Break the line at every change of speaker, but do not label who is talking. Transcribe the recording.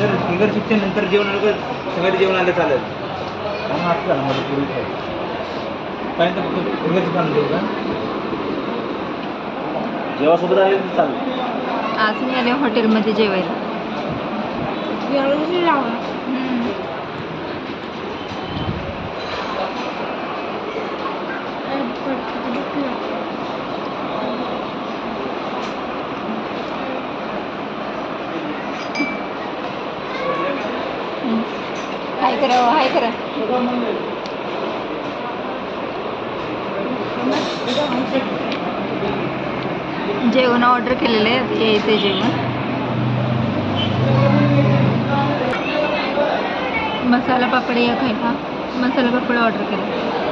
नगर शिक्षण नंतर जेवण आलं का सगळं जेवण आलं चालेल.
मग असं झालं माझं पूर्वी
काय? तर फक्त मुलगाचं काम देऊ का?
जेव्हा सोबत आले तर चालेल.
आज मी आले हॉटेलमध्ये जेवायला. हाय करा हो, हाय करा. जेवण ऑर्डर केलेलं आहे आता यायचं जेवण. मसाला पापड या खायला. मसाला पापड ऑर्डर केला.